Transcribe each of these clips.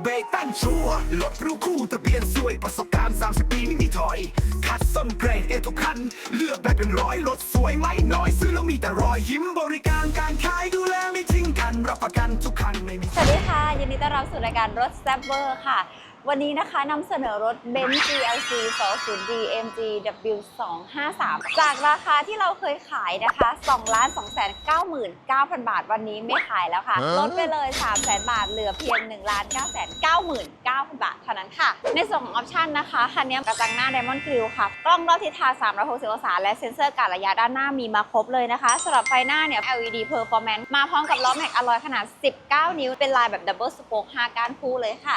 เบรกตั้งชัวร์รถรู้คู่ทะเบียนสวยประสบการณ์ 30 ปีไม่มีถอย คัดส้นเกรดเอทุกคัน เลือกได้เป็นร้อยรถสวยไม่น้อย ซื้อแล้วมีแต่รอยยิ้มบริการการขายดูแลไม่ทิ้งกัน รับประกันทุกคันไม่มี สวัสดีค่ะ ยินดีต้อนรับสู่รายการรถแซบเวอร์ค่ะ วันนี้นะคะนำเสนอรถ Benz GLC 20 DMG W253 จากราคาที่เราเคยขายนะคะ2ล้าน2 9 9 0 0 0 บาท วันนี้ไม่ขายแล้วค่ะ ลดไปเลย 3 0 0 0 0บาท เหลือเพียง1ล้าน9 9 9 0 0 0 บาทเท่านั้นค่ะ ในส่วนของออปชันนะคะ คันนี้กระจังหน้า Diamond Grill ค่ะ กล้องรอบทิศทาง360 องศา และเซ็นเซอร์การระยะด้านหน้ามีมาครบเลยนะคะสำหรับไฟหน้าเนี่ย LED Performance มาพร้อมกับล้อแม็กอลลอยขนาด 19 นิ้ว เป็นลายแบบ Double Spoke 5ก้านคู่เลยค่ะ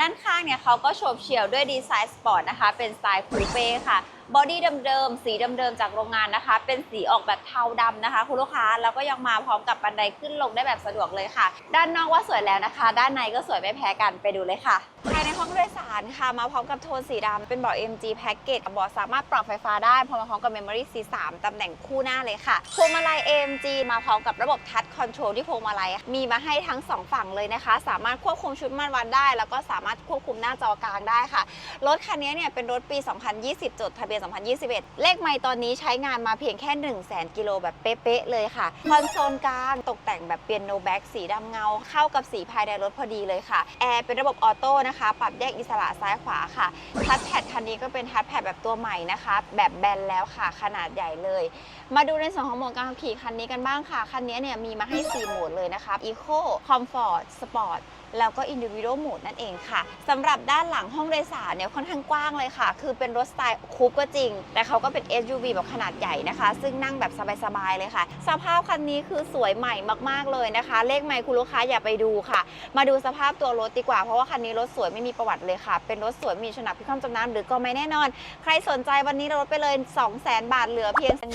ด้านข้างเนี่ยเขาก็โฉบเฉี่ยวด้วยดีไซน์สปอร์ตนะคะ เป็นสไตล์คูเป้ค่ะ บอดี้เดิมๆ สีเดิมๆ จากโรงงานนะคะ เป็นสีออกแบบเทาดำนะคะ คุณลูกค้า แล้วก็ยังมาพร้อมกับบันไดขึ้นลงได้แบบสะดวกเลยค่ะ ด้านนอกว่าสวยแล้วนะคะ ด้านในก็สวยไม่แพ้กัน ไปดูเลยค่ะ ภายในห้องโดยสารค่ะ มาพร้อมกับโทนสีดำเป็นเบาะ MG Package เบาะสามารถปรับไฟฟ้าได้พร้อมมาพร้อมกับ Memory C3 ตำแหน่งคู่หน้าเลยค่ะ พวงมาลัย AMG มาพร้อมกับระบบ Touch Control ที่พวงมาลัย มีมาให้ทั้งสองฝั่งเลยนะคะ สามารถควบคุมชุดมันวันได้ แล้วก็สามารถควบคุมหน้าจอกลางได้ค่ะ รถคันนี้เนี่ยเป็นรถปี 2020 จดทะเบียน2021 เลขไมล์ตอนนี้ใช้งานมาเพียงแค่ 1 0 0 0 0 0กิโลแบบเป๊ะๆเลยค่ะ คอนโซลกลางตกแต่งแบบเปียโนแบ็กสีดำเงา เข้ากับสีภายในรถพอดีเลยค่ะ แอร์เป็นระบบออโต้นะคะ ปรับแยกอิสระซ้ายขวาค่ะ ทัชแพดคันนี้ก็เป็นทัชแพดแบบตัวใหม่นะคะ แบบแบนแล้วค่ะ ขนาดใหญ่เลย มาดูในส่วนของโหมดการขับขี่คันนี้กันบ้างค่ะ คันนี้เนี่ยมีมาให้ 4 โหมดเลยนะคะ Eco Comfort Sport แล้วก็ Individual Mode นั่นเองค่ะสำหรับด้านหลังห้องโดยสารเนี่ยค่อนข้างกว้างเลยค่ะ คือเป็นรถสไตล์คูปก็จริง แต่เขาก็เป็น SUV แบบขนาดใหญ่นะคะ ซึ่งนั่งแบบสบายๆเลยค่ะ สภาพคันนี้คือสวยใหม่มากๆเลยนะคะ เลขใหม่คุณลูกค้าอย่าไปดูค่ะ มาดูสภาพตัวรถดีกว่า เพราะว่าคันนี้รถสวยไม่มีประวัติเลยค่ะ เป็นรถสวยมีฉนับพิความจำนำหรือก็ไม่แน่นอน ใครสนใจวันนี้ราลดไปเลย 2 0 0 0 0 0 บาทเหลือเพียง1 9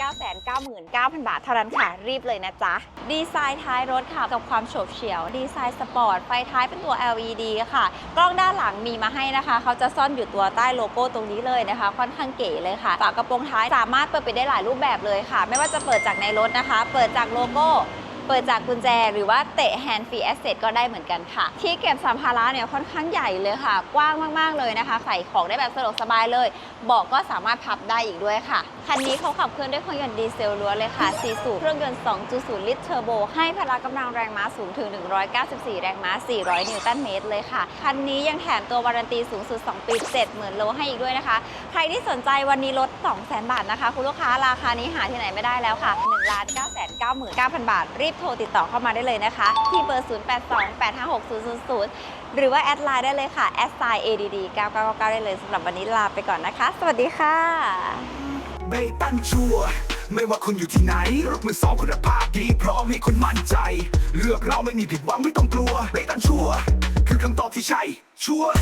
9 9 9 0 0 บาทเท่านั้นค่ะ รีบเลยนะจ๊ะ ดีไซน์ท้ายรถค่ะกับความโฉบเฉี่ยว ดีไซน์สปอร์ตไฟท้ายเป็นตัว LED ค่ะ กล้องด้านหลังมีมาให้นะคะ เขาจะซ่อนอยู่ตัวใต้โลโก้ตรงนี้เลยนะคะ ค่อนข้างเก๋เลยค่ะ ฝากระโปรงท้ายสามารถเปิดไปได้หลายรูปแบบเลยค่ะ ไม่ว่าจะเปิดจากในรถนะคะ เปิดจากโลโก้ เปิดจากกุญแจหรือว่าเตะ hand free access ก็ได้เหมือนกันค่ะ ที่เก็บสัมภาระเนี่ยค่อนข้างใหญ่เลยค่ะ กว้างมากๆเลยนะคะ ใส่ของได้แบบสะดวกสบายเลย เบอกก็สามารถพับได้อีกด้วยค่ะ คันนี้เขาขับเคลื่อนด้วยเครื่องยนต์ดีเซลล้วนเลยค่ะ 4 สูบเครื่องยนต์ 2.0 ลิตรเทอร์โบ ให้พละกำลังแรงม้าสูงถึง 194 แรงม้า 400 นิวตันเมตรเลยค่ะ คันนี้ยังแถมตัววารันตีสูงสุด 2 ปี 70,000 โลให้อีกด้วยนะคะ ใครที่สนใจวันนี้ลด 200,000 บาทนะคะ คุณลูกค้าราคานี้หาที่ไหนไม่ได้แล้วค่ะ1 9 9 9 0 0 0 บาทรีบโทรติดต่อเข้ามาได้เลยนะคะ ที่เบอร์ 0828560000 หรือว่าแอดไลน์ได้เลยค่ะแอดไซน์ ADD 9999ได้เลยสำหรับวันนี้ลาไปก่อนนะคะ สวัสดีค่ะเบรกตั้งชัวไม่ว่าคุณอยู่ที่ไหน รถมือสองคุณภาพดี พร้อมให้คุณมั่นใจ เลือกเราไม่มีผิดหวังไม่ต้องกลัวเบรกตั้งชัวคือคำตอบที่ใช่ชัวร์